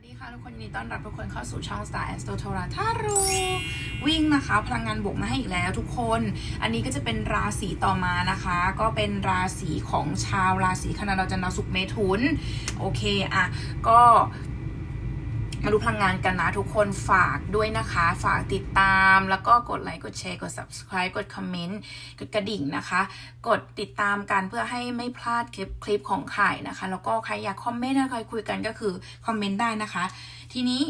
วัสดีค่ะทุกคนยินดีต้อนรับทุกคนเข้าสู่ช่อง Star Astro t o r a ถ้ารูวิ่งนะคะ พลังงานบวกมาให้อีกแล้วทุกคน อันนี้ก็จะเป็นราศีต่อมานะคะ ก็เป็นราศีของชาวราศีคณะเราจันทร์ดาวศุกเมถุน โอเคอะก็ มาดูพลังงานกันนะทุกคนฝากด้วยนะคะ ฝากติดตามแล้วก็กดไลค์กดแชร์กด subscribe กดคอมเมนต์กดกระดิ่งนะคะ กดติดตามกันเพื่อให้ไม่พลาดคลิปคลิปของข่นะคะ แล้วก็ใครอยากคอมเมนต์อะไรคุยกันก็คือคอมเมนต์ได้นะคะ ทีนี้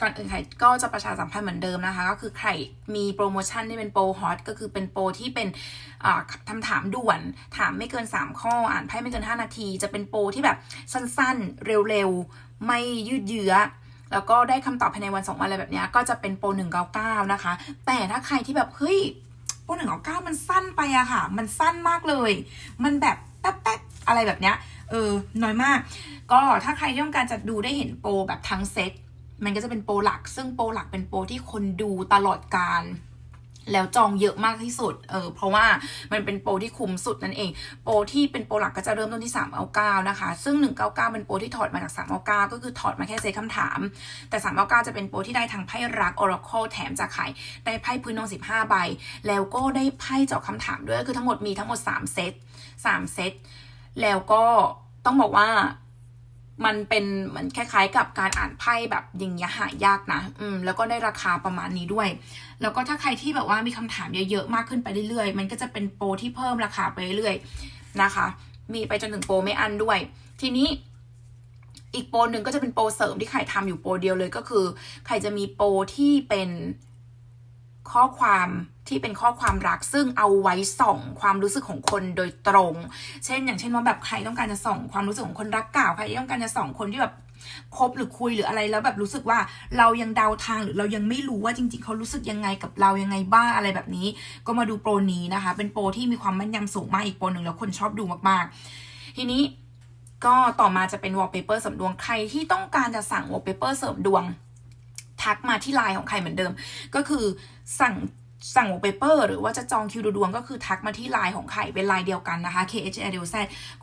ก่อนอื่นไข่ก็จะประชาสัมพันธ์เหมือนเดิมนะคะ ก็คือใครมีโปรโมชั่นที่เป็นโปรฮอตก็คือเป็นโปรที่เป็นอ่าคำถามด่วน ถามไม่เกิน 3 ข้ออ่านไพ่ไม่เกิน 5 นาที จะเป็นโปรที่แบบสั้นๆ เร็วๆ ไม่ยืดเยื้อ แล้วก็ได้คำตอบภายในวันสองวันอะไรแบบนี้ก็จะเป็นโปรหนึ่งเก้าเก้านะคะ แต่ถ้าใครที่แบบเฮ้ยโปรหนึ่งเก้าเก้ามันสั้นไปอะค่ะ มันสั้นมากเลย มันแบบแป๊บๆอะไรแบบเนี้ยเออน้อยมาก ก็ถ้าใครที่ต้องการจะดูได้เห็นโปรแบบทั้งเซตมันก็จะเป็นโปรหลัก ซึ่งโปรหลักเป็นโปรที่คนดูตลอดการ แล้วจองเยอะมากที่สุด เออ เพราะว่ามันเป็นโปรที่คุ้มสุดนั่นเอง โปรที่เป็นโปรหลักก็จะเริ่มต้นที่3 9 9นะคะ ซึ่ง 199 เป็นโปรที่ถอดมาจาก3 9 9ก็คือถอดมาแค่เซตคำถาม แต่3 9 9จะเป็นโปรที่ได้ทั้งไพ่รัก Oracle แถมจากไข่ได้ไพ่พื้นดวง15 ใบ แล้วก็ได้ไพ่เจาะคำถามด้วย คือทั้งหมดมีทั้งหมด 3 เซต 3 เซต แล้วก็ต้องบอกว่า มันเป็นเหมือนคล้ายๆ กับการอ่านไพ่แบบย่างเงี้ยหายากนะ อืม แล้วก็ได้ราคาประมาณนี้ด้วย แล้วก็ถ้าใครที่แบบว่ามีคำถามเยอะๆ มากขึ้นไปเรื่อยๆ มันก็จะเป็นโปรที่เพิ่มราคาไปเรื่อยๆ นะคะ มีไปจนถึงโปรไม่อันด้วย ทีนี้อีกโปรหนึ่งก็จะเป็นโปรเสริมที่ใครทำอยู่โปรเดียวเลยก็คือ ใครจะมีโปรที่เป็นข้อความ ที่เป็นข้อความรักซึ่งเอาไว้ส่องความรู้สึกของคนโดยตรง เช่น อย่างเช่นว่าแบบใครต้องการจะส่องความรู้สึกของคนรักเก่าใครต้องการจะส่องคนที่แบบคบหรือคุยหรืออะไรแล้วแบบรู้สึกว่าเรายังเดาทางหรือเรายังไม่รู้ว่าจริง ๆ เขารู้สึกยังไงกับเรายังไงบ้างอะไรแบบนี้ ก็มาดูโปรนี้นะคะ เป็นโปรที่มีความแม่นยำสูงมากอีกโปรหนึ่งแล้วคนชอบดูมากๆ ทีนี้ก็ต่อมาจะเป็นวอลเปเปอร์เสริมดวงใครที่ต้องการจะสั่งวอลเปเปอร์เสริมดวง ทักมาที่ไลน์ของใครเหมือนเดิม ก็คือสั่ง สั่งวอเปเปอร์หรือว่าจะจองคิวดูดวงก็คือทักมาที่ไลน์ของใครเป็นไลน์เดียวกันนะคะ K H L Z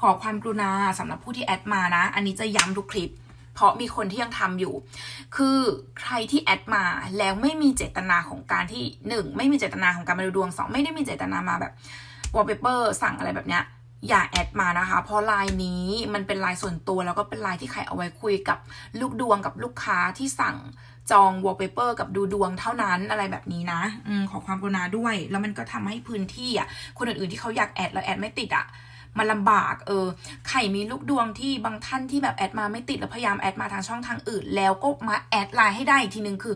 ขอความกรุณาสำหรับผู้ที่แอดมานะ อันนี้จะย้ำทุกคลิป เพราะมีคนที่ยังทำอยู่ คือใครที่แอดมาแล้วไม่มีเจตนาของการที่หนึ่งไม่มีเจตนาของการมาดูดวงสองไม่ได้มีเจตนามาแบบวอลเปเปอร์สั่งอะไรแบบเนี้ยอย่าแอดมานะคะ เพราะไลน์นี้มันเป็นไลน์ส่วนตัวแล้วก็เป็นไลน์ที่ใครเอาไว้คุยกับลูกดวงกับลูกค้าที่สั่ง จองวอลเปเปอร์กับดูดวงเท่านั้นอะไรแบบนี้นะอขอความกรุณาด้วย แล้วมันก็ทำให้พื้นที่อะ คนอื่นๆที่เขาอยากแอดแล้วแอดไม่ติดอะมันลำบากเออไข่มีลูกดวงที่บางท่านที่แบบแอดมาไม่ติดแล้วพยายามแอดมาทางช่องทางอื่น แล้วก็มาแอดไลน์ให้ได้อีกทีนึงคือ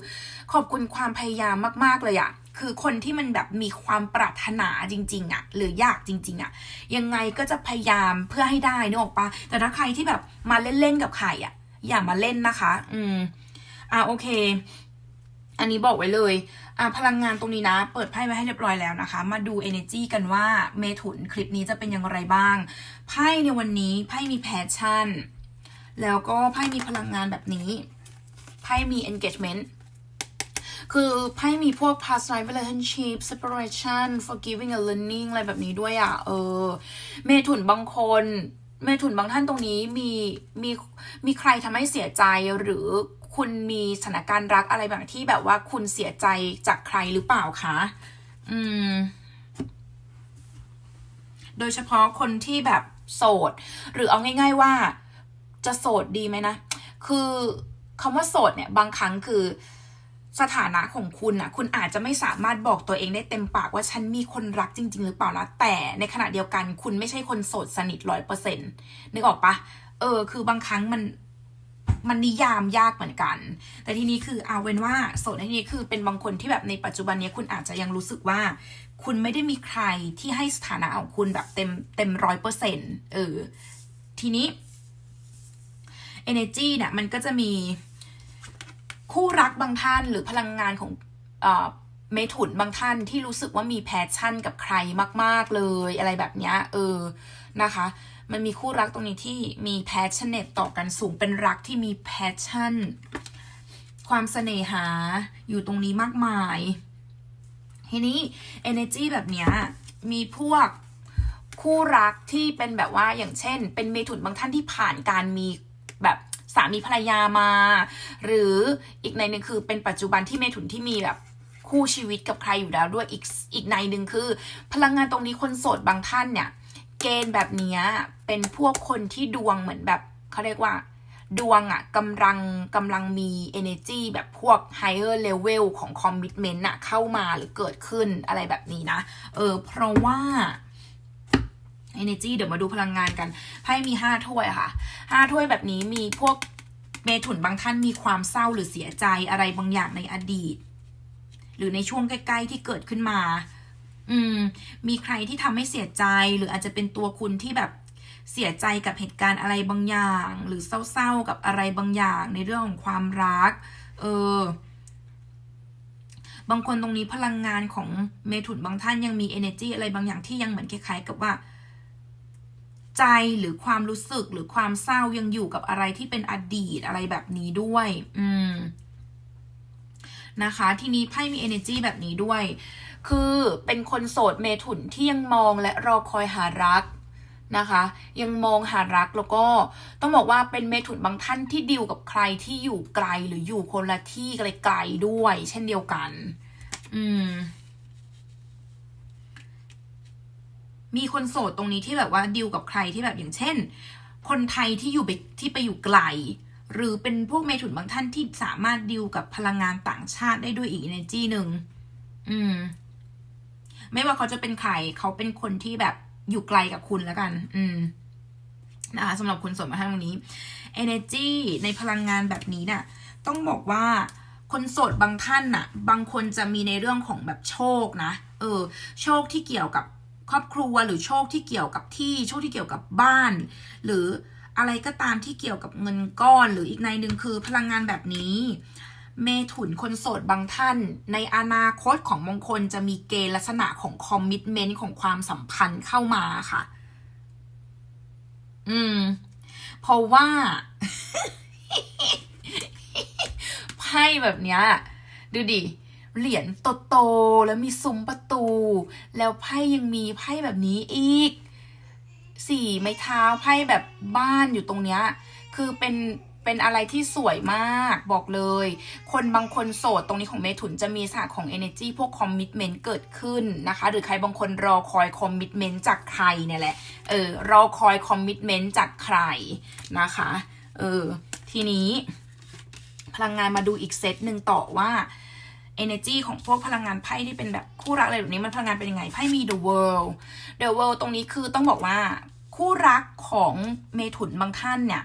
ขอบคุณความพยายามมากๆเลยอะคือคนที่มันแบบมีความปรารถนาจริง ๆอะหรืออยากจริง ๆอะยังไงก็จะพยายามเพื่อให้ได้นึกออกปะแต่ถ้าใครที่แบบมาเล่นๆกับไข่อะอย่ามาเล่นนะคะ อืม อะโอเค อันนี้บอกไว้เลยอะพลังงานตรงนี้นะ เปิดไพ่ไว้ให้เรียบร้อยแล้วนะคะ มาดู energy กันว่าเมถุนคลิปนี้จะเป็นอย่างไรบ้าง ไพ่ในวันนี้ไพ่มีแพชชั่น แล้วก็ไพ่มีพลังงานแบบนี้ไพ่มี engagement คือไพ่มีพวก past life relationship separation forgiving and learning อะไรแบบนี้ด้วยอะ เออ เมถุนบางคน เมถุนบางท่านตรงนี้มีมีมีใครทำให้เสียใจหรือ คุณมีสถานการณ์รักอะไรแบบที่แบบว่าคุณเสียใจจากใครหรือเปล่าคะ อืม โดยเฉพาะคนที่แบบโสด หรือเอาง่าย ๆว่า จะโสดดีไหมนะ คือคำว่าโสดเนี่ยบางครั้งคือสถานะของคุณน่ะคุณอาจจะไม่สามารถบอกตัวเองได้เต็มปากว่าฉันมีคนรักจริง ๆ หรือเปล่านะแต่ในขณะเดียวกันคุณไม่ใช่คนโสดสนิทร้อยเปอร์เซ็นต์นึกออกปะเออ คือบางครั้งมัน มันนิยามยากเหมือนกัน แต่ทีนี้คือเอาเว้นว่าโสดในที่นี้คือเป็นบางคนที่แบบในปัจจุบันนี้คุณอาจจะยังรู้สึกว่า คุณไม่ได้มีใครที่ให้สถานะของคุณแบบเต็มเต็มร้อยเปอร์เซ็นต์เออ ทีนี้ energy เนี่ยมันก็จะมีคู่รักบางท่านหรือพลังงานของเออเมถุนบางท่านที่รู้สึกว่ามีแพชชั่นกับใครมาก ๆเลยอะไรแบบเนี้ยเออนะคะ มันมีคู่รักตรงนี้ที่มีแพชชั่นเนตต่อกันสูงเป็นรักที่มีแพชชั่น ความเสน่หาอยู่ตรงนี้มากมาย ทีนี้ energy แบบเนี้ยมีพวกคู่รักที่เป็นแบบว่าอย่างเช่น เป็นเมถุนบางท่านที่ผ่านการมีแบบสามีภรรยามา หรืออีกในหนึ่งคือเป็นปัจจุบันที่เมถุนที่มีแบบคู่ชีวิตกับใครอยู่แล้วด้วยอีกอีกในหนึ่งคือ พลังงานตรงนี้คนโสดบางท่านเนี่ย เกณฑ์แบบนี้ เป็นพวกคนที่ดวงเหมือนแบบเขาเรียกว่า ดวงอะกำลังกำลังมี energy แบบพวก higher level ของ commitment อะเข้ามาหรือเกิดขึ้นอะไรแบบนี้นะ เออ เพราะว่า energy เดี๋ยวมาดูพลังงานกันไพ่มีห้าถ้วยค่ะห้าถ้วยแบบนี้มีพวกเมถุนบางท่านมีความเศร้าหรือเสียใจอะไรบางอย่างในอดีต หรือในช่วงใกล้ ๆ ที่เกิดขึ้นมา อืม มีใครที่ทำให้เสียใจหรืออาจจะเป็นตัวคุณที่แบบ เสียใจกับเหตุการณ์อะไรบางอย่าง หรือเศร้าๆกับอะไรบางอย่างในเรื่องของความรัก เออบางคนตรงนี้พลังงานของเมถุนบางท่านยังมี energy อะไรบางอย่างที่ยังเหมือนคล้ายๆกับว่า ใจหรือความรู้สึกหรือความเศร้ายังอยู่กับอะไรที่เป็นอดีตอะไรแบบนี้ด้วย อืมนะคะ ทีนี้ไพ่มี energy แบบนี้ด้วย คือเป็นคนโสดเมถุนที่ยังมองและรอคอยหารัก นะคะ ยังมองหารักแล้วก็ต้องบอกว่าเป็นเมถุนบางท่านที่ดิวกับใครที่อยู่ไกลหรืออยู่คนละที่ไกลๆด้วย เช่นเดียวกัน อืม มีคนโสดตรงนี้ที่แบบว่าดิวกับใครที่แบบอย่างเช่น คนไทยที่อยู่ไปที่ไปอยู่ไกล หรือเป็นพวกเมถุนบางท่านที่สามารถดิวกับพลังงานต่างชาติได้ด้วยอีก energy หนึ่งอืม ไม่ว่าเขาจะเป็นใครเขาเป็นคนที่แบบ อยู่ไกลกับคุณแล้วกัน อืมนะคะสำหรับคนโสดมาทางตรงนี้ energy ในพลังงานแบบนี้น่ะ ต้องบอกว่าคนโสดบางท่านน่ะ บางคนจะมีในเรื่องของแบบโชคนะ เออ โชคที่เกี่ยวกับครอบครัวหรือโชคที่เกี่ยวกับที่ โชคที่เกี่ยวกับบ้าน หรืออะไรก็ตามที่เกี่ยวกับเงินก้อน หรืออีกในหนึ่งคือพลังงานแบบนี้ เมถุนคนโสดบางท่าน ในอนาคตของมงคลจะมีเกณฑ์ลักษณะของคอมมิชเมนต์ของความสัมพันธ์เข้ามาค่ะ อืม เพราะว่าไพ่แบบเนี้ย ดูดิ เหรียญโตๆแล้วมีซุ้มประตู แล้วไพ่ยังมีไพ่แบบนี้อีก สี่ไม้เท้าไพ่แบบบ้านอยู่ตรงเนี้ย คือเป็น เป็นอะไรที่สวยมากบอกเลย คนบางคนโสดตรงนี้ของเมถุนจะมีศาสตร์ของ energy พวก commitment เกิดขึ้นนะคะ หรือใครบางคนรอคอย commitment จากใครเนี่ยแหละ เออ รอคอย commitment จากใครนะคะ เออ ทีนี้ พลังงานมาดูอีกเซตหนึ่งต่อว่า energy ของพวกพลังงานไพ่ที่เป็นแบบคู่รักอะไรแบบนี้มันพลังงานเป็นยังไงไพ่มี the world the world ตรงนี้คือต้องบอกว่าคู่รักของเมถุนบางท่านเนี่ย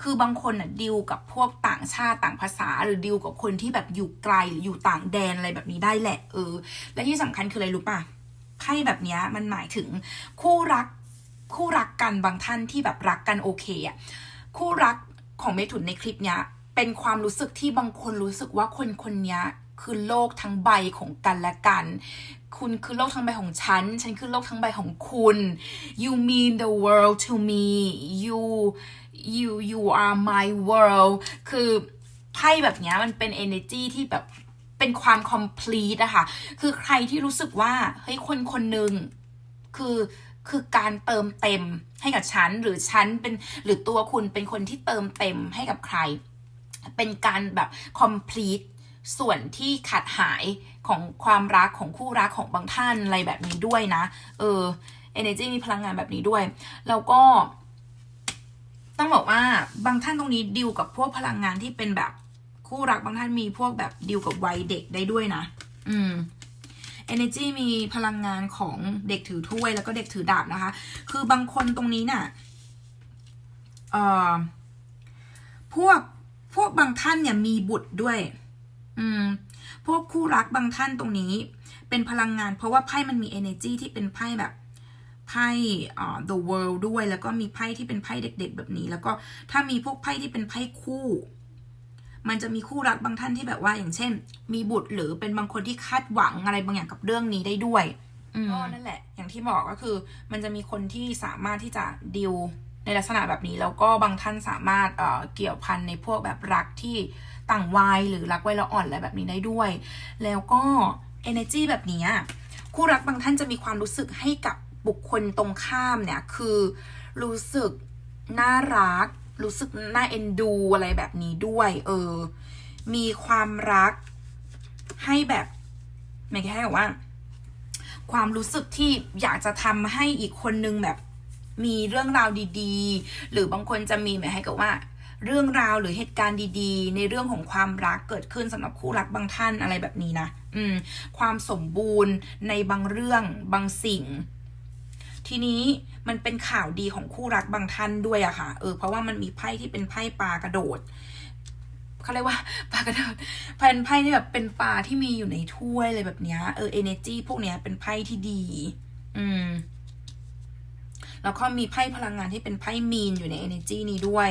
คือบางคนน่ะดิวกับพวกต่างชาติต่างภาษา หรือดิวกับคนที่แบบอยู่ไกลหรืออยู่ต่างแดนอะไรแบบนี้ได้แหละเออ และที่สำคัญคืออะไรรู้ป่ะไพ่แบบนี้มันหมายถึงคู่รักคู่รักกันบางท่านที่แบบรักกันโอเคอะคู่รักของเมถุนในคลิปเนี้ยเป็นความรู้สึกที่บางคนรู้สึกว่าคนคนนี้คือโลกทั้งใบของกันและกัน คุณคือโลกทั้งใบของฉัน ฉันคือโลกทั้งใบของคุณ you mean the world to me you you you are my world คือไพ่แบบนี้มันเป็น energy ที่แบบเป็นความ complete อะค่ะ คือใครที่รู้สึกว่า เฮ้ย คนคนหนึ่งคือคือการเติมเต็มให้กับฉัน หรือฉันเป็นหรือตัวคุณเป็นคนที่เติมเต็มให้กับใคร เป็นการแบบ complete ส่วนที่ขาดหายของความรักของคู่รักของบางท่านอะไรแบบนี้ด้วยนะ เออ energy มีพลังงานแบบนี้ด้วย แล้วก็ ต้องบอกว่าบางท่านตรงนี้ดิวกับพวกพลังงานที่เป็นแบบคู่รักบางท่านมีพวกแบบดิวกับวัยเด็กได้ด้วยนะ อืม energy มีพลังงานของเด็กถือถ้วยแล้วก็เด็กถือดาบนะคะ คือบางคนตรงนี้น่ะเอ่อพวกพวกบางท่านเนี่ยมีบุตรด้วย อืม พวกคู่รักบางท่านตรงนี้ เป็นพลังงาน เพราะว่าไพ่มันมี energy ที่เป็นไพ่แบบ ไพ่อ่า the world ด้วย แล้วก็มีไพ่ที่เป็นไพ่เด็ก ๆ แบบนี้ แล้วก็ถ้ามีพวกไพ่ที่เป็นไพ่คู่ มันจะมีคู่รักบางท่านที่แบบว่าอย่างเช่น มีบุตรหรือเป็นบางคนที่คาดหวังอะไรบางอย่างกับเรื่องนี้ได้ด้วยก็นั่นแหละ อย่างที่บอกก็คือ มันจะมีคนที่สามารถที่จะดิวในลักษณะแบบนี้ แล้วก็บางท่านสามารถเอ่อเกี่ยวพันในพวกแบบรักที่ต่างวัยหรือรักวัยละอ่อนอะไรแบบนี้ได้ด้วย แล้วก็ energy แบบนี้คู่รักบางท่านจะมีความรู้สึกให้กับ บุคคลตรงข้ามเนี่ยคือรู้สึกน่ารัก รู้สึกน่าเอ็นดูอะไรแบบนี้ด้วย เออ มีความรักให้แบบไม่แค่ว่า ความรู้สึกที่อยากจะทำให้อีกคนนึงแบบมีเรื่องราวดีๆ หรือบางคนจะมีหมายให้กับว่า เรื่องราวหรือเหตุการณ์ดีๆ ในเรื่องของความรักเกิดขึ้นสำหรับคู่รักบางท่านอะไรแบบนี้นะ อืม ความสมบูรณ์ในบางเรื่องบางสิ่ง ทีนี้มันเป็นข่าวดีของคู่รักบางท่านด้วยอะค่ะ เออ เพราะว่ามันมีไพ่ที่เป็นไพ่ปลากระโดดเขาเรียกว่าปลากระโดดเป็นไพ่ที่แบบเป็นปลาที่มีอยู่ในถ้วยอะไรแบบเนี้ย เออ energy พวกเนี้ยเป็นไพ่ที่ดี อืม แล้วก็มีไพ่พลังงานที่เป็นไพ่มีนอยู่ใน energy นี้ด้วย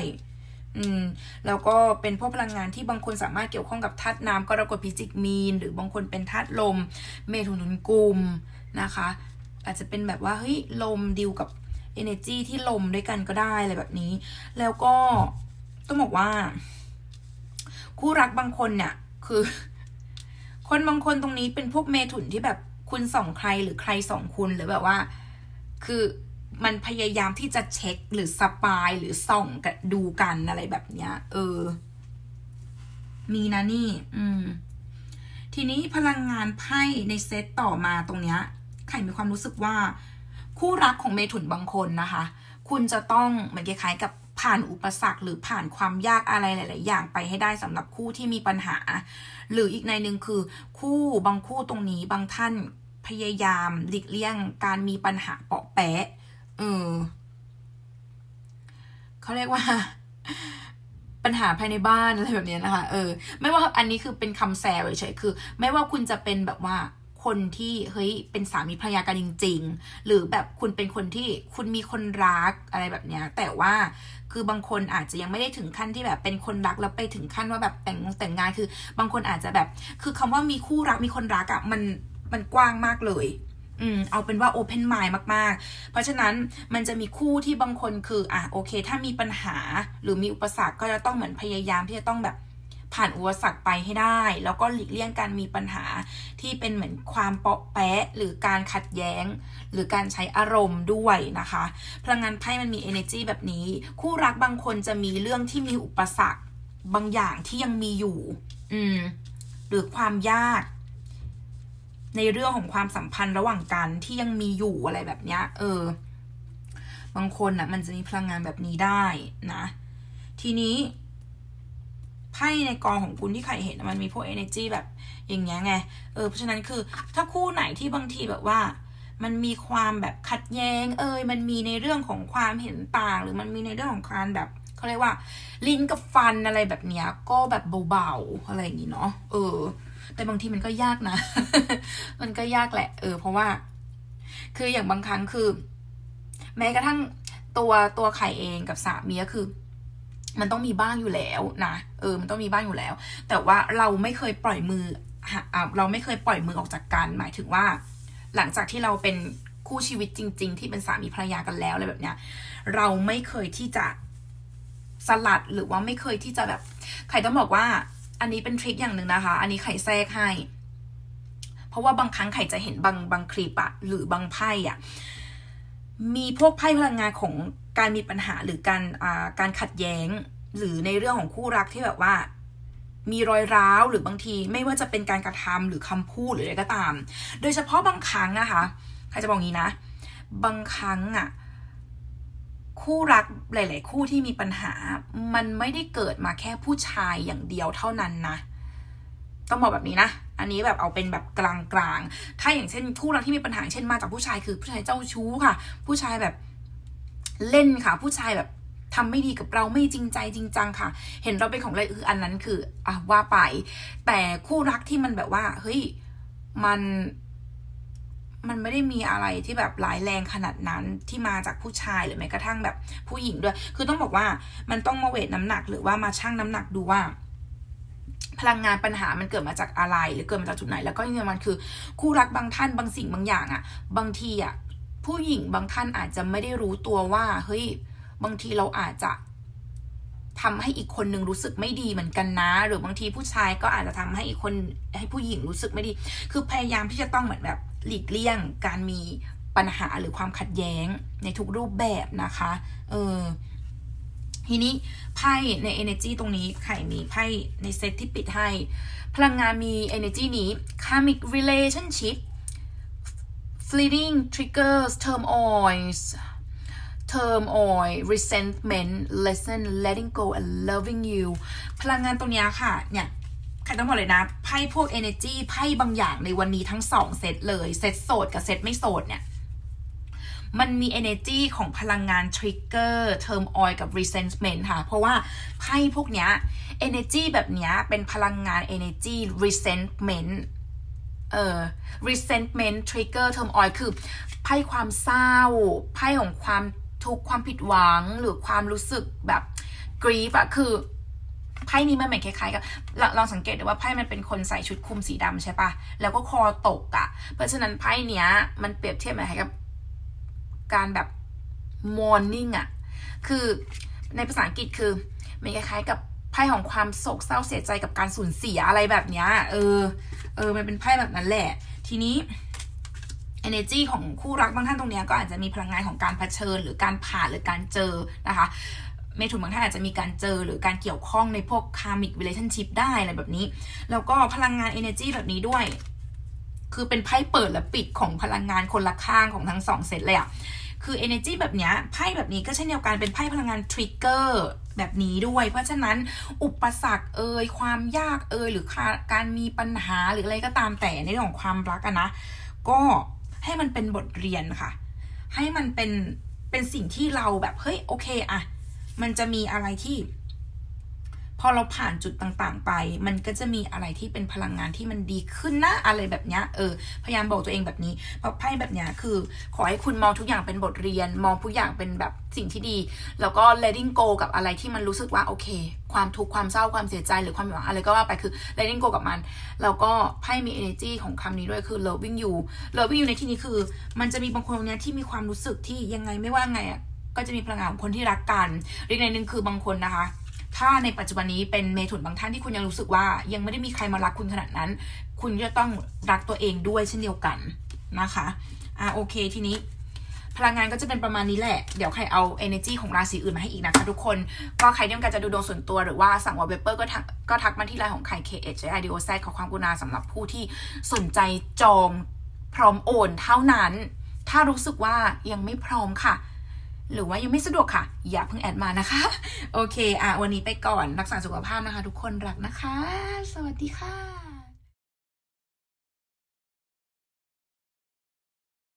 อืม แล้วก็เป็นพวกพลังงานที่บางคนสามารถเกี่ยวข้องกับธาตุน้ำก็รกฎพิจิกมีน หรือบางคนเป็นธาตุลม เมถุนกุมนะคะ อาจจะเป็นแบบว่าเฮ้ยลมดิวกับ energy ที่ลมด้วยกันก็ได้อะไรแบบนี้ แล้วก็ต้องบอกว่า คู่รักบางคนเนี่ย คือ คนบางคนตรงนี้เป็นพวกเมถุนที่แบบคุณส่องใครหรือใครส่องคุณหรือแบบว่า คือมันพยายามที่จะเช็คหรือสปายหรือส่องกันดูกันอะไรแบบเนี้ย เออ มีนะนี่ อืม ทีนี้พลังงานไพ่ในเซตต่อมาตรงเนี้ย ไข่มีความรู้สึกว่า คู่รักของเมถุนบางคนนะคะ คุณจะต้องเหมือนคล้ายๆกับผ่านอุปสรรคหรือผ่านความยากอะไรหลาย ๆ อย่างไปให้ได้สำหรับคู่ที่มีปัญหา หรืออีกในหนึ่งคือ คู่บางคู่ตรงนี้บางท่านพยายามหลีกเลี่ยงการมีปัญหาเปาะแปะเออเขาเรียกว่า ปัญหาภายในบ้านอะไรแบบนี้นะคะ เออ ไม่ว่าอันนี้คือเป็นคำแซวเฉยๆคือ ไม่ว่าคุณจะเป็นแบบว่า คนที่เฮ้ยเป็นสามีภรรยากันจริง ๆ หรือแบบคุณเป็นคนที่คุณมีคนรักอะไรแบบเนี้ยแต่ว่าคือบางคนอาจจะยังไม่ได้ถึงขั้นที่แบบเป็นคนรักแล้วไปถึงขั้นว่าแบบแต่งแต่งงานคือบางคนอาจจะแบบ คือคำว่ามีคู่รักมีคนรักอะมันมันกว้างมากเลยอืมเอาเป็นว่า open mind มากๆ เพราะฉะนั้นมันจะมีคู่ที่บางคนคืออะโอเค ถ้ามีปัญหาหรือมีอุปสรรคก็จะต้องเหมือนพยายามที่จะต้องแบบ ผ่านอุปสรรคไปให้ได้ แล้วก็หลีกเลี่ยงการมีปัญหาที่เป็นเหมือนความเปาะแปะหรือการขัดแย้ง หรือการใช้อารมณ์ด้วยนะคะ พลังงานไพ่มันมี energy แบบนี้ คู่รักบางคนจะมีเรื่องที่มีอุปสรรคบางอย่างที่ยังมีอยู่ อืม หรือความยาก ในเรื่องของความสัมพันธ์ระหว่างกันที่ยังมีอยู่อะไรแบบเนี้ย เออ บางคนอะ มันจะมีพลังงานแบบนี้ได้นะ ทีนี้ ไพ่ในกองของคุณที่ใครเห็นมันมีพวก energy แบบอย่างเงี้ยไง เออ เพราะฉะนั้นคือถ้าคู่ไหนที่บางทีแบบว่า มันมีความแบบขัดแย้ง เอยมันมีในเรื่องของความเห็นต่าง หรือมันมีในเรื่องของการแบบเขาเรียกว่า ลิ้นกับฟันอะไรแบบเนี้ย ก็แบบเบาๆอะไรอย่างงี้เนาะ เออ แต่บางทีมันก็ยากนะ มันก็ยากแหละ เออ เพราะว่า คืออย่างบางครั้งคือ แม้กระทั่งตัวตัวไข่เองกับสามีก็คือ มันต้องมีบ้างอยู่แล้วนะเออมันต้องมีบ้างอยู่แล้ว แต่ว่าเราไม่เคยปล่อยมืออเราไม่เคยปล่อยมือออกจากกัน หมายถึงว่า หลังจากที่เราเป็นคู่ชีวิตจริง ๆ ที่เป็นสามีภรรยากันแล้วอะไรแบบเนี้ยเราไม่เคยที่จะสลัดหรือว่าไม่เคยที่จะแบบไข่ต้องบอกว่า อันนี้เป็นทริคอย่างหนึ่งนะคะ อันนี้ไข่แทรกให้ เพราะว่าบางครั้งไข่จะเห็นบางบางคลิปอะหรือบางไพ่อะ มีพวกไพ่พลังงานของการมีปัญหาหรือการการขัดแย้ง หรือในเรื่องของคู่รักที่แบบว่า มีรอยร้าวหรือบางทีไม่ว่าจะเป็นการกระทำหรือคำพูดหรืออะไรก็ตาม โดยเฉพาะบางครั้งนะคะใครจะบอกงี้นะ บางครั้งอะคู่รักหลาย ๆ คู่ที่มีปัญหา มันไม่ได้เกิดมาแค่ผู้ชายอย่างเดียวเท่านั้นนะ ต้องบอกแบบนี้นะ อันนี้แบบเอาเป็นแบบกลางๆ ถ้าอย่างเช่นคู่รักที่มีปัญหาเช่นมาจากผู้ชายคือผู้ชายเจ้าชู้ค่ะ ผู้ชายแบบเล่นค่ะ ผู้ชายแบบทำไม่ดีกับเราไม่จริงใจจริงจังค่ะ เห็นเราเป็นของอะไรคืออันนั้นคืออะว่าไป แต่คู่รักที่มันแบบว่า เฮ้ยมันมันไม่ได้มีอะไรที่แบบร้ายแรงขนาดนั้นที่มาจากผู้ชายหรือแม้กระทั่งแบบผู้หญิงด้วย คือต้องบอกว่ามันต้องมาเวทน้ำหนักหรือว่ามาชั่งน้ำหนักดูว่า พลังงานปัญหามันเกิดมาจากอะไร หรือเกิดมาจากจุดไหน แล้วก็ที่สำคัญคือ คู่รักบางท่านบางสิ่งบางอย่างอะ่ะ บางทีอะ่ะผู้หญิงบางท่านอาจจะไม่ได้รู้ตัวว่า เฮ้ย บางทีเราอาจจะทำให้อีกคนนึงรู้สึกไม่ดีเหมือนกันนะ หรือบางทีผู้ชายก็อาจจะทำให้อีกคนให้ผู้หญิงรู้สึกไม่ดี คือพยายามที่จะต้องเหมือนแบบหลีกเลี่ยงการมีปัญหาหรือความขัดแย้งในทุกรูปแบบนะคะ เออ ทีนี้ไพ่ใน energy ตรงนี้ไข่มีไพ่ในเซตที่ปิดให้ พลังงานมี energy นี้ karmic relationship fleeting triggers turmoils turmoil resentment lesson letting go and loving you พลังงานตรงนี้ค่ะ เนี่ยใครต้องบอกเลยนะ ไพ่พวก energy ไพ่บางอย่างในวันนี้ทั้งสองเซตเลย เซตโสดกับเซตไม่โสดเนี่ย มันมี energy ของพลังงาน trigger term oil กับ resentment ค่ะ เพราะว่าไพ่พวกเนี้ย energy แบบเนี้ยเป็นพลังงาน energy resentment เอ่อ resentment trigger term oil คือไพ่ความเศร้า ไพ่ของความทุกข์ความผิดหวังหรือความรู้สึกแบบ grief อะคือไพ่นี้มันเหมือนคล้ายๆกับลลองสังเกตดูว่าไพ่มันเป็นคนใส่ชุดคลุมสีดำใช่ปะแล้วก็คอตกอะ เพราะฉะนั้นไพ่เนี้ยมันเปรียบเทียบเหมือนกับ การแบบ mourning อะคือในภาษาอังกฤษคือมันคล้ายๆกับไพ่ของความโศกเศร้าเสียใจกับการสูญเสียอะไรแบบเนี้ย เออ เออ มันเป็นไพ่แบบนั้นแหละ ทีนี้ energy ของคู่รักบางท่านตรงเนี้ยก็อาจจะมีพลังงานของการเผชิญ หรือการผ่านหรือการเจอนะคะ เมถุนบางท่านอาจจะมีการเจอหรือการเกี่ยวข้องในพวก karmic relationship ได้อะไรแบบนี้ แล้วก็พลังงาน energy แบบนี้ด้วย คือเป็นไพ่เปิดและปิดของพลังงานคนละข้างของทั้งสองเซตเลยอะ คือ energy แบบเนี้ยไพ่แบบนี้ก็เช่นเดียวกันเป็นไพ่พลังงานทริกเกอร์แบบนี้ด้วย เพราะฉะนั้นอุปสรรคเอ่ยความยากเอ่ยหรือการมีปัญหาหรืออะไรก็ตามแต่ในเรื่องของความรักอะนะก็ให้มันเป็นบทเรียนค่ะ ให้มันเป็นเป็นสิ่งที่เราแบบเฮ้ยโอเคอะมันจะมีอะไรที่ พอเราผ่านจุดต่างๆไป มันก็จะมีอะไรที่เป็นพลังงานที่มันดีขึ้นนะอะไรแบบเนี้ยเออพยายามบอกตัวเองแบบนี้เพราะไพ่แบบเนี้ยคือ ขอให้คุณมองทุกอย่างเป็นบทเรียน มองทุกอย่างเป็นแบบสิ่งที่ดี แล้วก็ letting go กับอะไรที่มันรู้สึกว่าโอเค ความทุกข์ความเศร้าความเสียใจหรือความหวังอะไรก็ว่าไปคือ letting go กับมัน แล้วก็ไพ่มี energy ของคำนี้ด้วยคือ loving you loving you ในที่นี้คือ มันจะมีบางคนเนี้ยที่มีความรู้สึกที่ยังไงไม่ว่าไงอะก็จะมีพลังงานของคนที่รักกันอีกในหนึ่งคือบางคนนะคะ ถ้าในปัจจุบันนี้เป็นเมถุนบางท่านที่คุณยังรู้สึกว่า ยังไม่ได้มีใครมารักคุณขนาดนั้น คุณจะต้องรักตัวเองด้วยเช่นเดียวกันนะคะอ่าโอเคทีนี้พลังงานก็จะเป็นประมาณนี้แหละ เดี๋ยวใครเอา energy ของราศีอื่นมาให้อีกนะคะทุกคน ก็ใครที่ต้องการจะดูดวงส่วนตัวหรือว่าสั่งวอลเปเปอร์ก็ทักก็ทักมาที่ไลน์ของใคร k h i d o z ขอความกรุณาสำหรับผู้ที่สนใจจองพร้อมโอนเท่านั้น ถ้ารู้สึกว่ายังไม่พร้อมค่ะ หรือว่ายังไม่สะดวกค่ะ อย่าเพิ่งแอดมานะคะ โอเค อะ วันนี้ไปก่อนรักษาสุขภาพนะคะ ทุกคนรักนะคะ สวัสดีค่ะ